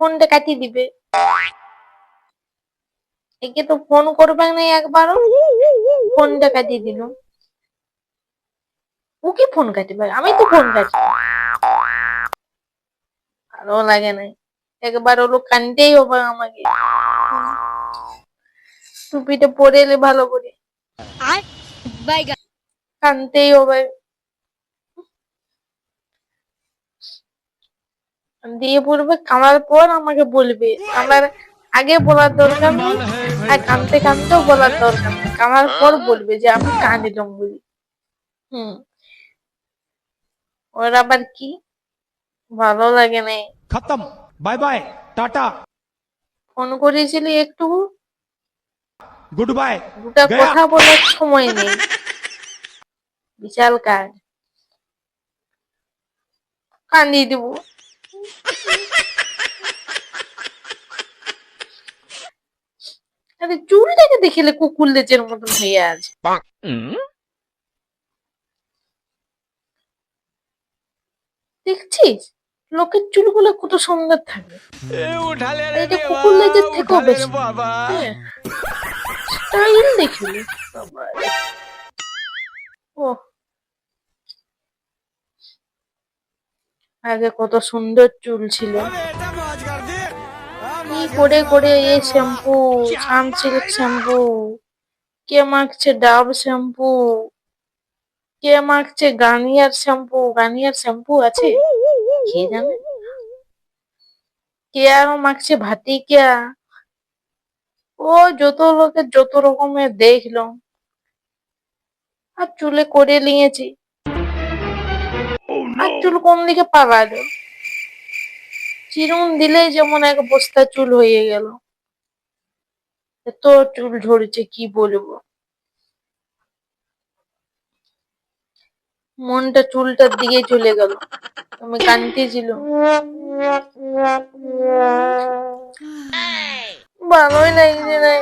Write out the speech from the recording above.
ফোনটা কাটিয়ে দিবে। একে তো ফোন করবে না একবারও। ফোনটা কাটিয়ে দিল। ও কি ফোন কাটবে আমি তো ফোন কাটি ভালো লাগে না। একবার হলো কানতেই হবে আমাকে। টুপিটা পরে এলে ভালো করে। কানতেই হবে। দিয়ে বলবে কামার পর আমাকে বলবে আমার আগে বলার দরকার নেই আর কানতে কানতে বলার দরকার নেই। কামার পর বলবে যে আমি কানিলাম বলি হম। ওর আবার কি? ভালো লাগে না। খতম। Bye bye. টাটা। ফোন করেছিলি একটু? Good bye. দুটা কথা বলার সময় নেই। বিশাল কাজ। কান্দিয়ে দেবো। তাদের চুল লেগে দেখিলে কুকুর লেজের মতন হইয়া আছে। দেখছিস? লোকের চুলগুলো কত সুন্দর থাকে। এটা কুকুর লেজের থেকেও বেশি। হ্যাঁ। স্টাইল দেখিনি আগে কত সুন্দর চুল ছিল। করে করে এই শ্যাম্পু সানসিল্ক শ্যাম্পু কে মাখছে ডাব শ্যাম্পু কে মাখছে গার্নিয়ার শ্যাম্পু গার্নিয়ার শ্যাম্পু আছে? কে জানে? কে আরও মাখছে? ভাতিকা। ও যত লোকের যত রকমের দেখল। আর চুলে করে নিয়েছি। আর চুল কোন দিকে পালালো চিরুন দিলেই যেমন এক বস্তা চুল হয়ে গেল। এত চুল ঝরেছে কি বলব? মনটা চুলটার দিকে চলে গেল। আমি কানতেছিল ভালোই লাগছে না।